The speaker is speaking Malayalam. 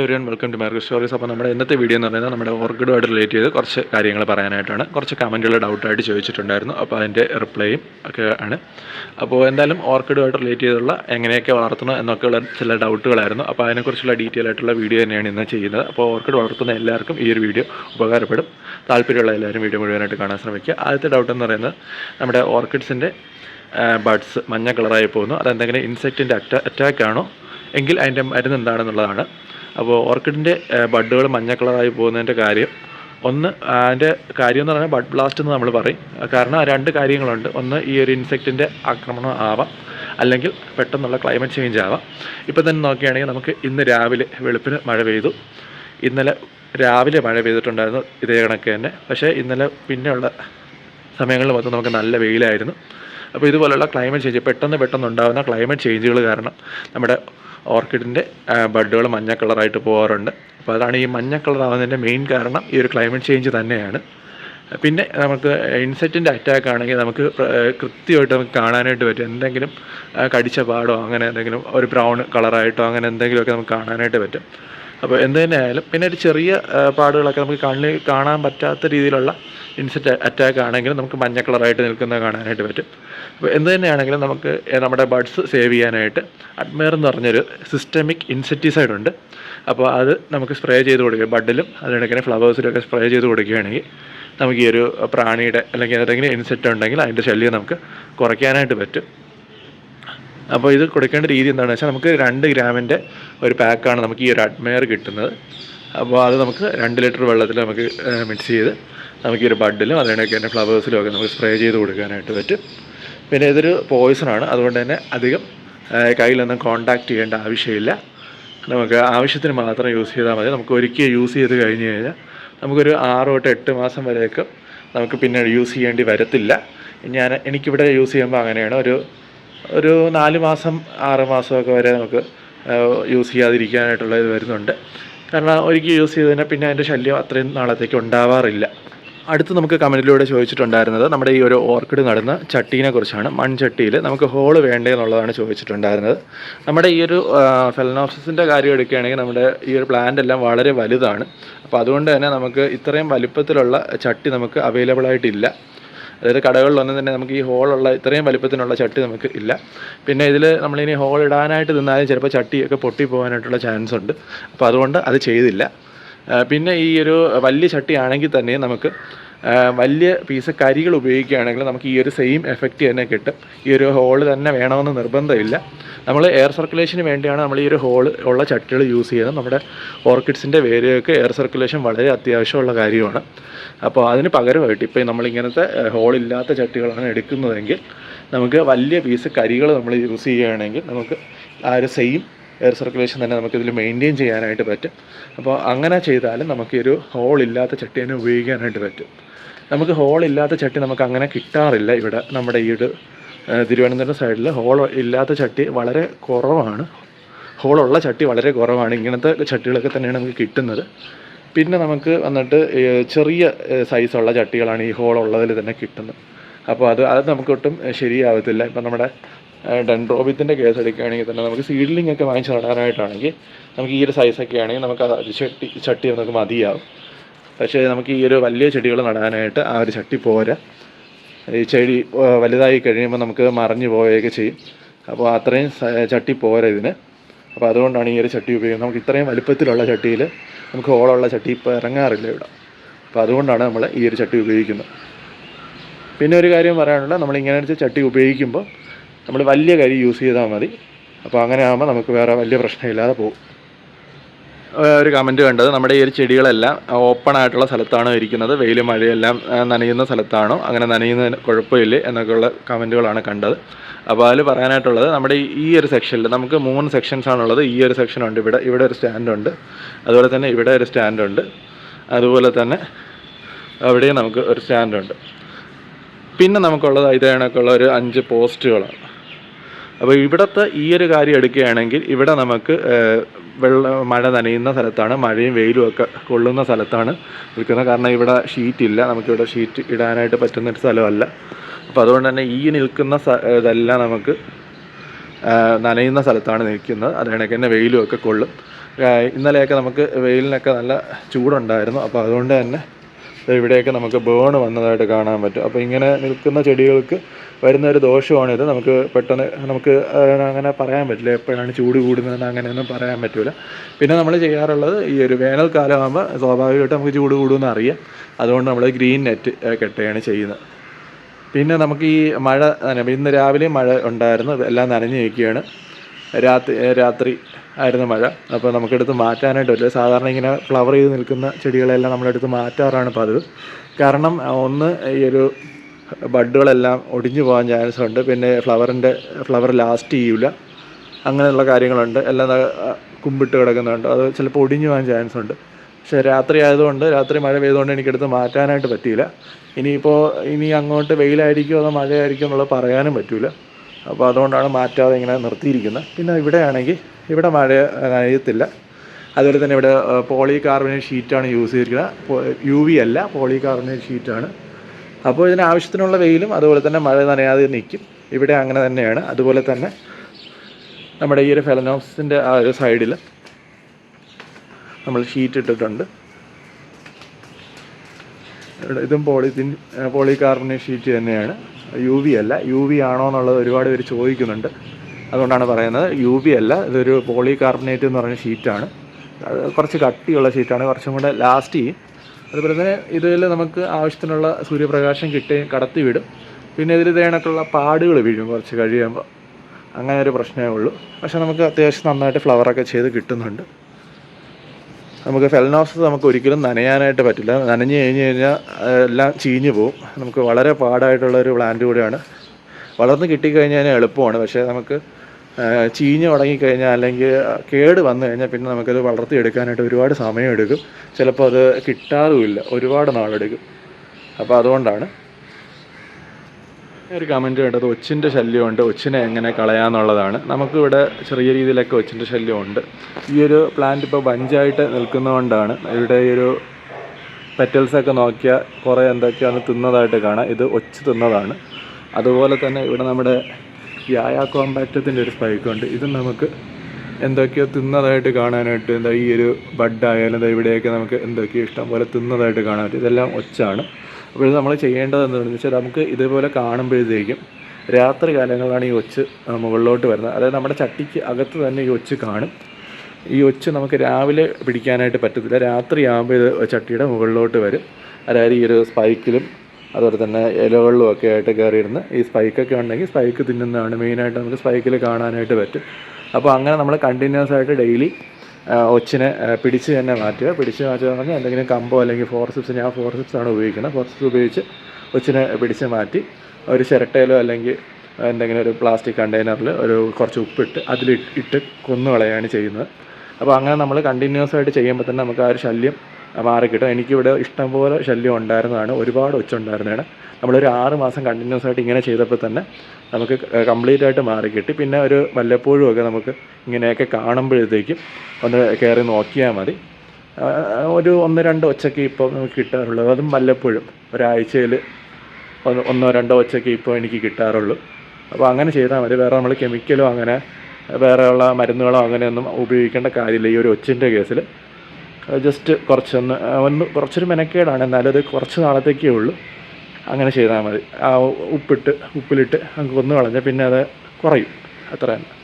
Everyone welcome to Marg stories അപ്പോൾ നമ്മുടെ ഇന്നത്തെ വീഡിയോ എന്ന് പറയുന്നത് നമ്മുടെ ഓർക്കിഡുമായിട്ട് റിലേറ്റ് ചെയ്ത് കുറച്ച് കാര്യങ്ങൾ പറയാനായിട്ടാണ്. കുറച്ച് കമന്റുകൾ ഡൗട്ടായിട്ട് ചോദിച്ചിട്ടുണ്ടായിരുന്നു. അപ്പോൾ അതിന്റെ റിപ്ലൈയും ഒക്കെ ആണ്. അപ്പോൾ എന്തായാലും ഓർക്കിഡുമായിട്ട് റിലേറ്റ് ചെയ്തുള്ള എങ്ങനെയൊക്കെ വളർത്തണം എന്നൊക്കെയുള്ള ചില ഡൗട്ടുകളായിരുന്നു അപ്പോൾ അതിനെക്കുറിച്ചുള്ള ഡീറ്റെയിൽ ആയിട്ടുള്ള വീഡിയോ തന്നെയാണ് ഇന്ന് ചെയ്യുന്നത്. അപ്പോൾ ഓർക്കിഡ് വളർത്തുന്ന എല്ലാവർക്കും ഈ ഒരു വീഡിയോ ഉപകാരപ്പെടും. താല്പര്യമുള്ള എല്ലാവരും വീഡിയോ മുഴുവനായിട്ട് കാണാൻ ശ്രമിക്കുക. ആദ്യത്തെ ഡൗട്ട് എന്ന് പറയുന്നത് നമ്മുടെ ഓർക്കിഡ്സിന്റെ ബഡ്സ് മഞ്ഞ കളറായി പോകുന്നു. അതെന്തെങ്കിലും ഇൻസെക്റ്റിന്റെ അറ്റാ അറ്റാക്ക് ആണോ? എങ്കിൽ അതിന്റെ മരുന്ന് എന്താണെന്നുള്ളതാണ്. അപ്പോൾ ഓർക്കിഡിന്റെ ബഡുകൾ മഞ്ഞ കളറായി പോകുന്നതിന്റെ കാര്യം. ഒന്ന് അതിന്റെ കാര്യം എന്ന് പറഞ്ഞാൽ ബഡ് ബ്ലാസ്റ്റ് എന്ന് നമ്മൾ പറയും. കാരണം രണ്ട് കാര്യങ്ങളുണ്ട്. ഒന്ന് ഈ ഒരു ഇൻസെക്റ്റിന്റെ ആക്രമണം ആവാം. അല്ലെങ്കിൽ പെട്ടെന്നുള്ള ക്ലൈമറ്റ് ചേഞ്ച് ആവാം. ഇപ്പം തന്നെ നോക്കുകയാണെങ്കിൽ നമുക്ക് ഇന്ന് രാവിലെ വെളുപ്പിന് മഴ പെയ്തു. ഇന്നലെ രാവിലെ മഴ പെയ്തിട്ടുണ്ടായിരുന്നു ഇതേ കണക്ക് തന്നെ. പക്ഷേ ഇന്നലെ പിന്നെയുള്ള സമയങ്ങളിൽ മൊത്തം നമുക്ക് നല്ല വെയിലായിരുന്നു. അപ്പോൾ ഇതുപോലുള്ള ക്ലൈമറ്റ് ചേഞ്ച് പെട്ടെന്ന് പെട്ടെന്ന് ഉണ്ടാകുന്ന ക്ലൈമറ്റ് ചേഞ്ചുകൾ കാരണം നമ്മുടെ ഓർക്കിഡിന്റെ ബഡുകൾ മഞ്ഞ കളറായിട്ട് പോകാറുണ്ട് അപ്പോൾ അതാണ് ഈ മഞ്ഞ കളറാവുന്നതിന്റെ മെയിൻ കാരണം. ഈ ഒരു ക്ലൈമറ്റ് ചേഞ്ച് തന്നെയാണ്. പിന്നെ നമുക്ക് ഇൻസെക്റ്റിന്റെ അറ്റാക്ക് ആണെങ്കിൽ നമുക്ക് കൃത്യമായിട്ട് നമുക്ക് കാണാനായിട്ട് പറ്റും. എന്തെങ്കിലും കടിച്ച പാടോ അങ്ങനെ എന്തെങ്കിലും ഒരു ബ്രൗൺ കളറായിട്ടോ അങ്ങനെ എന്തെങ്കിലുമൊക്കെ നമുക്ക് കാണാനായിട്ട് പറ്റും. അപ്പോൾ എന്ത് തന്നെ ആയാലും പിന്നെ ഒരു ചെറിയ പാടുകളൊക്കെ നമുക്ക് കണ്ണിൽ കാണാൻ പറ്റാത്ത രീതിയിലുള്ള ഇൻസെക്റ്റ് അറ്റാക്ക് ആണെങ്കിലും നമുക്ക് മഞ്ഞ കളറായിട്ട് നിൽക്കുന്നത് കാണാനായിട്ട് പറ്റും. അപ്പോൾ എന്ത് തന്നെയാണെങ്കിലും നമുക്ക് നമ്മുടെ ബഡ്സ് സേവ് ചെയ്യാനായിട്ട് അഡ്മയർ എന്ന് പറഞ്ഞൊരു സിസ്റ്റമിക് ഇൻസെക്ടിസൈഡ് ഉണ്ട്. അപ്പോൾ അത് നമുക്ക് സ്പ്രേ ചെയ്ത് കൊടുക്കുക ബഡിലും അതിനിടയ്ക്ക് ഫ്ലവേഴ്സിലൊക്കെ സ്പ്രേ ചെയ്ത് കൊടുക്കുകയാണെങ്കിൽ നമുക്ക് ഈ ഒരു പ്രാണിയുടെ അല്ലെങ്കിൽ ഏതെങ്കിലും ഇൻസെക്റ്റ് ഉണ്ടെങ്കിൽ അതിന്റെ ശല്യം നമുക്ക് കുറയ്ക്കാനായിട്ട് പറ്റും. അപ്പോൾ ഇത് കൊടുക്കേണ്ട രീതി എന്താണെന്ന് വെച്ചാൽ നമുക്ക് രണ്ട് ഗ്രാമിന്റെ ഒരു പാക്കാണ് നമുക്ക് ഈ ഒരു അഡ്മയർ കിട്ടുന്നത്. അപ്പോൾ അത് നമുക്ക് രണ്ട് ലിറ്റർ വെള്ളത്തിൽ നമുക്ക് മിക്സ് ചെയ്ത് നമുക്ക് ഈ ഒരു ബഡിലും അതിനിടയ്ക്ക് തന്നെ ഫ്ലവേഴ്സിലും ഒക്കെ നമുക്ക് സ്പ്രേ ചെയ്ത് കൊടുക്കാനായിട്ട് പറ്റും. പിന്നെ ഇതൊരു പോയിസണാണ് അതുകൊണ്ട് തന്നെ അധികം കയ്യിലൊന്നും കോണ്ടാക്ട് ചെയ്യേണ്ട ആവശ്യമില്ല. നമുക്ക് ആവശ്യത്തിന് മാത്രം യൂസ് ചെയ്താൽ മതി. നമുക്ക് ഒരിക്കൽ യൂസ് ചെയ്ത് കഴിഞ്ഞ് കഴിഞ്ഞാൽ നമുക്കൊരു ആറ് തൊട്ട് എട്ട് മാസം വരെയൊക്കെ നമുക്ക് പിന്നെ യൂസ് ചെയ്യേണ്ടി വരത്തില്ല. ഞാൻ എനിക്കിവിടെ യൂസ് ചെയ്യുമ്പോൾ അങ്ങനെയാണ്. ഒരു ഒരു നാല് മാസം ആറ് മാസമൊക്കെ വരെ നമുക്ക് യൂസ് ചെയ്യാതിരിക്കാനായിട്ടുള്ള ഇത് വരുന്നുണ്ട്. കാരണം ഒരിക്കൽ യൂസ് ചെയ്തതിനെ പിന്നെ അതിന്റെ ശല്യം അത്രയും നാളത്തേക്ക് ഉണ്ടാവാറില്ല. അടുത്ത് നമുക്ക് കമന്റിലൂടെ ചോദിച്ചിട്ടുണ്ടായിരുന്നത് നമ്മുടെ ഈ ഒരു ഓർക്കിഡ് നടുന്ന ചട്ടീനെ കുറിച്ചാണ്. മൺചട്ടിയിൽ നമുക്ക് ഹോൾ വേണ്ടേ എന്നുള്ളതാണ് ചോദിച്ചിട്ടുണ്ടായിരുന്നത്. നമ്മുടെ ഈ ഒരു ഫെലനോപ്സിന്റെ കാര്യം എടുക്കുകയാണെങ്കിൽ നമ്മുടെ ഈ ഒരു പ്ലാന്റ് എല്ലാം വളരെ വലുതാണ്. അപ്പോൾ അതുകൊണ്ട് തന്നെ നമുക്ക് ഇത്രയും വലിപ്പത്തിലുള്ള ചട്ടി നമുക്ക് അവൈലബിൾ ആയിട്ടില്ല. അതായത് കടകളിലൊന്നും തന്നെ നമുക്ക് ഈ ഹോളുള്ള ഇത്രയും വലിപ്പത്തിനുള്ള ചട്ടി നമുക്ക് ഇല്ല. പിന്നെ ഇതിൽ നമ്മളിനി ഹോൾ ഇടാനായിട്ട് നിന്നാലും ചിലപ്പോൾ ചട്ടിയൊക്കെ പൊട്ടി പോകാനായിട്ടുള്ള ചാൻസ് ഉണ്ട്. അപ്പോൾ അതുകൊണ്ട് അത് ചെയ്തില്ല. പിന്നെ ഈ ഒരു വലിയ ചട്ടി ആണെങ്കിൽ തന്നെ നമുക്ക് വലിയ പീസ് കരികൾ ഉപയോഗിക്കുകയാണെങ്കിൽ നമുക്ക് ഈ ഒരു സെയിം എഫക്റ്റ് തന്നെ കിട്ടും. ഈ ഒരു ഹോൾ തന്നെ വേണമെന്ന് നിർബന്ധമില്ല. നമ്മൾ എയർ സർക്കുലേഷന് വേണ്ടിയാണ് നമ്മൾ ഈ ഒരു ഹോൾ ഉള്ള ചട്ടികൾ യൂസ് ചെയ്യുന്നത്. നമ്മുടെ ഓർക്കിഡ്സിന്റെ വേരുകൾക്ക് എയർ സർക്കുലേഷൻ വളരെ അത്യാവശ്യമുള്ള കാര്യമാണ്. അപ്പോൾ അതിന് പകരമായിട്ട് ഇപ്പോൾ നമ്മളിങ്ങനത്തെ ഹോളില്ലാത്ത ചട്ടികളാണ് എടുക്കുന്നതെങ്കിൽ നമുക്ക് വലിയ പീസ് കരികൾ നമ്മൾ യൂസ് ചെയ്യുകയാണെങ്കിൽ നമുക്ക് ആ ഒരു സെയിം എയർ സർക്കുലേഷൻ തന്നെ നമുക്കിതിൽ മെയിന്റെയിൻ ചെയ്യാനായിട്ട് പറ്റും. അപ്പോൾ അങ്ങനെ ചെയ്താലും നമുക്ക് ഒരു ഹോൾ ഇല്ലാത്ത ചട്ടി തന്നെ ഉപയോഗിക്കാനായിട്ട് പറ്റും. നമുക്ക് ഹോൾ ഇല്ലാത്ത ചട്ടി നമുക്ക് അങ്ങനെ കിട്ടാറില്ല. ഇവിടെ നമ്മുടെ ഈ ഒരു തിരുവനന്തപുരം സൈഡിൽ ഹോൾ ഇല്ലാത്ത ചട്ടി വളരെ കുറവാണ്. ഹോളുള്ള ചട്ടി വളരെ കുറവാണ്. ഇങ്ങനത്തെ ചട്ടികളൊക്കെ തന്നെയാണ് നമുക്ക് കിട്ടുന്നത്. പിന്നെ നമുക്ക് വന്നിട്ട് ചെറിയ സൈസുള്ള ചട്ടികളാണ് ഈ ഹോൾ ഹോളുള്ളതിൽ തന്നെ കിട്ടുന്നത്. അപ്പോൾ അത് അത് നമുക്കൊട്ടും ശരിയാവത്തില്ല. ഇപ്പം നമ്മുടെ ഡെൻഡ്രോബിത്തിന്റെ കേസ് എടുക്കുകയാണെങ്കിൽ തന്നെ നമുക്ക് സീഡ്ലിംഗ് ഒക്കെ വാങ്ങിച്ച് നടാനായിട്ടാണെങ്കിൽ നമുക്ക് ഈ ഒരു സൈസൊക്കെ ആണെങ്കിൽ നമുക്ക് ചട്ടി ചട്ടി നമുക്ക് മതിയാവും. പക്ഷേ നമുക്ക് ഈ ഒരു വലിയ ചെടികൾ നടാനായിട്ട് ആ ഒരു ചട്ടി പോരാ. ഈ ചെടി വലുതായി കഴിയുമ്പോൾ നമുക്ക് മറിഞ്ഞു പോവുകയൊക്കെ ചെയ്യും. അപ്പോൾ അത്രയും ചട്ടി പോരാ ഇതിന്. അപ്പോൾ അതുകൊണ്ടാണ് ഈ ഒരു ചട്ടി ഉപയോഗിക്കുന്നത്. നമുക്ക് ഇത്രയും വലുപ്പത്തിലുള്ള ചട്ടിയിൽ നമുക്ക് ഹോളുള്ള ചട്ടി ഇപ്പോൾ ഇറങ്ങാറില്ല ഇവിടെ. അപ്പോൾ അതുകൊണ്ടാണ് നമ്മൾ ഈ ഒരു ചട്ടി ഉപയോഗിക്കുന്നത്. പിന്നെ ഒരു കാര്യം പറയാനുള്ളത്. നമ്മൾ ഇങ്ങനത്തെ ചട്ടി ഉപയോഗിക്കുമ്പോൾ നമ്മൾ വലിയ കരി യൂസ് ചെയ്താൽ മതി. അപ്പോൾ അങ്ങനെ ആകുമ്പോൾ നമുക്ക് വേറെ വലിയ പ്രശ്നമില്ലാതെ പോകും ഒരു കമന്റ് കണ്ടത് നമ്മുടെ ഈ ഒരു ചെടികളെല്ലാം ഓപ്പൺ ആയിട്ടുള്ള സ്ഥലത്താണോ ഇരിക്കുന്നത്. വെയിലും മഴയെല്ലാം നനയുന്ന സ്ഥലത്താണോ? അങ്ങനെ നനയുന്നതിന് കുഴപ്പമില്ലേ എന്നൊക്കെയുള്ള കമന്റുകളാണ് കണ്ടത്. അപ്പോൾ അതിൽ പറയാനായിട്ടുള്ളത് നമ്മുടെ ഈ- ഒരു സെക്ഷനിൽ നമുക്ക് മൂന്ന് സെക്ഷൻസ് ആണുള്ളത്. ഈ ഒരു സെക്ഷൻ ഉണ്ട് ഇവിടെ ഇവിടെ ഒരു സ്റ്റാൻഡുണ്ട് അതുപോലെ തന്നെ ഇവിടെ ഒരു സ്റ്റാൻഡുണ്ട് അതുപോലെ തന്നെ അവിടെയും നമുക്ക് ഒരു സ്റ്റാൻഡുണ്ട് പിന്നെ നമുക്കുള്ളത് ഇത് കണക്കുള്ള ഒരു അഞ്ച് പോസ്റ്റുകളാണ് അപ്പോൾ ഇവിടുത്തെ ഈ ഒരു കാര്യം എടുക്കുകയാണെങ്കിൽ ഇവിടെ നമുക്ക് വെള്ളം മഴ നനയുന്ന സ്ഥലത്താണ് മഴയും വെയിലും ഒക്കെ കൊള്ളുന്ന സ്ഥലത്താണ് നിൽക്കുന്നത്. കാരണം ഇവിടെ ഷീറ്റ് ഇല്ല. നമുക്കിവിടെ ഷീറ്റ് ഇടാനായിട്ട് പറ്റുന്ന ഒരു സ്ഥലമല്ല. അപ്പോൾ അതുകൊണ്ട് തന്നെ ഈ നിൽക്കുന്ന ഇതെല്ലാം നമുക്ക് നനയുന്ന സ്ഥലത്താണ് നിൽക്കുന്നത്. അതിനിടയ്ക്ക് തന്നെ വെയിലും ഒക്കെ കൊള്ളും. ഇന്നലെയൊക്കെ നമുക്ക് വെയിലിനൊക്കെ നല്ല ചൂടുണ്ടായിരുന്നു. അപ്പോൾ അതുകൊണ്ട് തന്നെ ഇവിടെയൊക്കെ നമുക്ക് ബേൺ വന്നതായിട്ട് കാണാൻ പറ്റും. അപ്പോൾ ഇങ്ങനെ നിൽക്കുന്ന ചെടികൾക്ക് വരുന്ന ഒരു ദോഷമാണിത് നമുക്ക് പെട്ടെന്ന് നമുക്ക് അങ്ങനെ പറയാൻ പറ്റില്ല. എപ്പോഴാണ് ചൂട് കൂടുന്നതെന്ന് അങ്ങനെയൊന്നും പറയാൻ പറ്റില്ല പിന്നെ നമ്മൾ ചെയ്യാറുള്ളത് ഈ ഒരു വേനൽക്കാലമാകുമ്പോൾ സ്വാഭാവികമായിട്ട് നമുക്ക് ചൂട് കൂടുമെന്ന് അറിയാം. അതുകൊണ്ട് നമ്മൾ ഗ്രീൻ നെറ്റ് കെട്ടുകയാണ് ചെയ്യുന്നത്. പിന്നെ നമുക്ക് ഈ മഴ നന- ഇന്ന് രാവിലെ മഴ ഉണ്ടായിരുന്നു. എല്ലാം നനഞ്ഞു നിൽക്കുകയാണ്. രാത്രി രാത്രി ആയിരുന്നു മഴ. അപ്പോൾ നമുക്കെടുത്ത് മാറ്റാനായിട്ട് പറ്റില്ല. സാധാരണ ഇങ്ങനെ ഫ്ലവർ ചെയ്ത് നിൽക്കുന്ന ചെടികളെല്ലാം നമ്മളെടുത്ത് മാറ്റാറാണ് പതിവ്. കാരണം ഒന്ന് ഈ ഒരു ബഡുകളെല്ലാം ഒടിഞ്ഞു പോകാൻ ചാൻസ് ഉണ്ട്. പിന്നെ ഫ്ലവറിന്റെ ഫ്ലവർ ലാസ്റ്റ് ചെയ്യില്ല അങ്ങനെയുള്ള കാര്യങ്ങളുണ്ട്. എല്ലാം കുമ്പിട്ട് കിടക്കുന്നുണ്ട്. അത് ചിലപ്പോൾ ഒടിഞ്ഞു പോകാൻ ചാൻസ് ഉണ്ട്. പക്ഷേ രാത്രി ആയതുകൊണ്ട് രാത്രി മഴ പെയ്തുകൊണ്ട് എനിക്കെടുത്ത് മാറ്റാനായിട്ട് പറ്റിയില്ല. ഇനിയിപ്പോൾ ഇനി അങ്ങോട്ട് വെയിലായിരിക്കുമോ അതോ മഴയായിരിക്കുമോ എന്നുള്ളത് പറയാനും പറ്റില്ല അപ്പോൾ അതുകൊണ്ടാണ് മാറ്റാതെ ഇങ്ങനെ നിർത്തിയിരിക്കുന്നത്. പിന്നെ ഇവിടെയാണെങ്കിൽ ഇവിടെ മഴ നനയത്തില്ല. അതുപോലെ തന്നെ ഇവിടെ പോളി കാർബണേറ്റ് ഷീറ്റാണ് യൂസ് ചെയ്തിരിക്കുന്നത്. യു വി അല്ല പോളി കാർബണേറ്റ് ഷീറ്റാണ്. അപ്പോൾ ഇതിന് ആവശ്യത്തിനുള്ള വെയിലും അതുപോലെ തന്നെ മഴ നനയാതെ നിൽക്കും. ഇവിടെ അങ്ങനെ തന്നെയാണ്. അതുപോലെ തന്നെ നമ്മുടെ ഈ ഒരു ഫെലനോപ്സിന്റെ ആ ഒരു സൈഡിൽ നമ്മൾ ഷീറ്റ് ഇട്ടിട്ടുണ്ട്. ഇതും പോളിത്തീൻ പോളി കാർബണേറ്റ് ഷീറ്റ് തന്നെയാണ്. യു വി അല്ല. യു വി ആണോ എന്നുള്ളത് ഒരുപാട് പേര് ചോദിക്കുന്നുണ്ട്. അതുകൊണ്ടാണ് പറയുന്നത്. യു വി അല്ല. ഇതൊരു പോളി കാർബണേറ്റ് എന്ന് പറയുന്ന ഷീറ്റാണ് അത് കുറച്ച് കട്ടിയുള്ള ഷീറ്റാണ് കുറച്ചും കൂടെ ലാസ്റ്റ് ചെയ്യും അതുപോലെ തന്നെ ഇതിൽ നമുക്ക് ആവശ്യത്തിനുള്ള സൂര്യപ്രകാശം കിട്ടുകയും കടത്തി വിടും പിന്നെ ഇതിൽ തേണക്കുള്ള പാടുകൾ വീഴും കുറച്ച് കഴിയുമ്പോൾ. അങ്ങനെ ഒരു പ്രശ്നമേ ഉള്ളൂ. പക്ഷേ നമുക്ക് അത്യാവശ്യം നന്നായിട്ട് ഫ്ലവറൊക്കെ ചെയ്ത് കിട്ടുന്നുണ്ട്. നമുക്ക് ഫെലനോസ് നമുക്ക് ഒരിക്കലും നനയാനായിട്ട് പറ്റില്ല. നനഞ്ഞു കഴിഞ്ഞ് കഴിഞ്ഞാൽ എല്ലാം ചീഞ്ഞു പോകും നമുക്ക് വളരെ പാടായിട്ടുള്ള ഒരു പ്ലാന്റ് കൂടെയാണ്. വളർന്ന് കിട്ടിക്കഴിഞ്ഞാൽ എളുപ്പമാണ്. പക്ഷേ നമുക്ക് ചീഞ്ഞ് തുടങ്ങിക്കഴിഞ്ഞാൽ അല്ലെങ്കിൽ കേട് വന്നു കഴിഞ്ഞാൽ പിന്നെ നമുക്കത് വളർത്തിയെടുക്കാനായിട്ട് ഒരുപാട് സമയമെടുക്കും. ചിലപ്പോൾ അത് കിട്ടാറുമില്ല. ഒരുപാട് നാളെടുക്കും. അപ്പോൾ അതുകൊണ്ടാണ് ഒരു കമന്റ് കേട്ടത് ഒച്ചിന്റെ ശല്യമുണ്ട്. ഒച്ചിനെ എങ്ങനെ കളയാന്നുള്ളതാണ്. നമുക്കിവിടെ ചെറിയ രീതിയിലൊക്കെ ഒച്ചിന്റെ ശല്യമുണ്ട്. ഈ ഒരു പ്ലാന്റ് ഇപ്പോൾ ബഞ്ചായിട്ട് നിൽക്കുന്നതുകൊണ്ടാണ് ഇവിടെ ഈ ഒരു പെറ്റൽസൊക്കെ നോക്കിയാൽ കുറേ എന്തൊക്കെയാണ് തിന്നതായിട്ട് കാണാം. ഇത് ഒച്ച് തിന്നതാണ്. അതുപോലെ തന്നെ ഇവിടെ നമ്മുടെ വ്യായാ കോമ്പാക്റ്റത്തിന്റെ ഒരു സ്പൈക്കുണ്ട് ഇത് നമുക്ക് എന്തൊക്കെയോ തിന്നതായിട്ട് കാണാനായിട്ട് എന്താ ഈ ഒരു ബഡായാലും എന്താ ഇവിടെയൊക്കെ നമുക്ക് എന്തൊക്കെയോ ഇഷ്ടം പോലെ തിന്നതായിട്ട് കാണാൻ പറ്റും. ഇതെല്ലാം ഒച്ചാണ്. അപ്പോൾ നമ്മൾ ചെയ്യേണ്ടത് എന്താണെന്ന് വെച്ചാൽ നമുക്ക് ഇതേപോലെ കാണുമ്പോഴത്തേക്കും രാത്രി കാലങ്ങളിലാണ് ഈ ഒച്ച് മുകളിലോട്ട് വരുന്നത്. അതായത് നമ്മുടെ ചട്ടിക്ക് അകത്ത് തന്നെ ഈ ഒച്ച് കാണും. ഈ ഒച്ച് നമുക്ക് രാവിലെ പിടിക്കാനായിട്ട് പറ്റത്തില്ല. രാത്രി ആകുമ്പോൾ ഇത് ചട്ടിയുടെ മുകളിലോട്ട് വരും. അതായത് ഈ ഒരു സ്പൈക്കിലും അതുപോലെ തന്നെ ഇലകളിലും ഒക്കെ ആയിട്ട് കയറിയിരുന്ന് ഈ സ്പൈക്കൊക്കെ ഉണ്ടെങ്കിൽ സ്പൈക്ക് തിന്നുന്നതാണ് മെയിനായിട്ട് നമുക്ക് സ്പൈക്കിൽ കാണാനായിട്ട് പറ്റും. അപ്പോൾ അങ്ങനെ നമ്മൾ കണ്ടിന്യൂസ് ആയിട്ട് ഡെയിലി ഒച്ചിനെ പിടിച്ച് തന്നെ മാറ്റുക. പിടിച്ച് മാറ്റുക എന്ന് പറഞ്ഞാൽ എന്തെങ്കിലും കമ്പോ അല്ലെങ്കിൽ ഫോർസിപ്സ് ഞാൻ ഫോർസിപ്സ് ആണ് ഉപയോഗിക്കുന്നത്. ഫോർസിപ്സ് ഉപയോഗിച്ച് ഒച്ചിനെ പിടിച്ച് മാറ്റി ഒരു ചിരട്ടയിലോ അല്ലെങ്കിൽ എന്തെങ്കിലും ഒരു പ്ലാസ്റ്റിക് കണ്ടെയ്നറിൽ ഒരു കുറച്ച് ഉപ്പിട്ട് അതിൽ ഇട്ട് കൊന്നു കളയാണ് ചെയ്യുന്നത്. അപ്പോൾ അങ്ങനെ നമ്മൾ കണ്ടിന്യൂസ് ആയിട്ട് ചെയ്യുമ്പോൾ തന്നെ നമുക്ക് ആ ഒരു ശല്യം മാറിക്കിട്ടും എനിക്കിവിടെ ഇഷ്ടംപോലെ ശല്യം ഉണ്ടായിരുന്നതാണ്. ഒരുപാട് ഒച്ച ഉണ്ടായിരുന്നതാണ് നമ്മളൊരു ആറ് മാസം കണ്ടിന്യൂസ് ആയിട്ട് ഇങ്ങനെ ചെയ്തപ്പോൾ തന്നെ നമുക്ക് കംപ്ലീറ്റ് ആയിട്ട് മാറിക്കിട്ടി പിന്നെ ഒരു വല്ലപ്പോഴും ഒക്കെ നമുക്ക് ഇങ്ങനെയൊക്കെ കാണുമ്പോഴത്തേക്കും ഒന്ന് കയറി നോക്കിയാൽ മതി. ഒരു ഒന്ന് രണ്ട് ഒച്ചയ്ക്ക് ഇപ്പോൾ നമുക്ക് കിട്ടാറുള്ളത് അതും വല്ലപ്പോഴും. ഒരാഴ്ചയിൽ ഒന്ന് രണ്ടോ ഒച്ചയ്ക്ക് ഇപ്പോൾ എനിക്ക് കിട്ടാറുള്ളൂ. അപ്പോൾ അങ്ങനെ ചെയ്താൽ മതി. വേറെ നമ്മൾ കെമിക്കലോ അങ്ങനെ വേറെയുള്ള മരുന്നുകളോ അങ്ങനെയൊന്നും ഉപയോഗിക്കേണ്ട കാര്യമില്ല. ഈ ഒരു ഒച്ചിന്റെ കേസിൽ. ജസ്റ്റ് കുറച്ചൊന്ന് ഒന്ന് കുറച്ചൊരു മെനക്കേടാണ് എന്നാലും അത് കുറച്ച് നാളത്തേക്കേ ഉള്ളൂ. അങ്ങനെ ചെയ്താൽ മതി. ആ ഉപ്പിട്ട് ഉപ്പിലിട്ട് അങ്ങ് കൊന്നു കളഞ്ഞാൽ പിന്നെ അത് കുറയും. അത്ര തന്നെ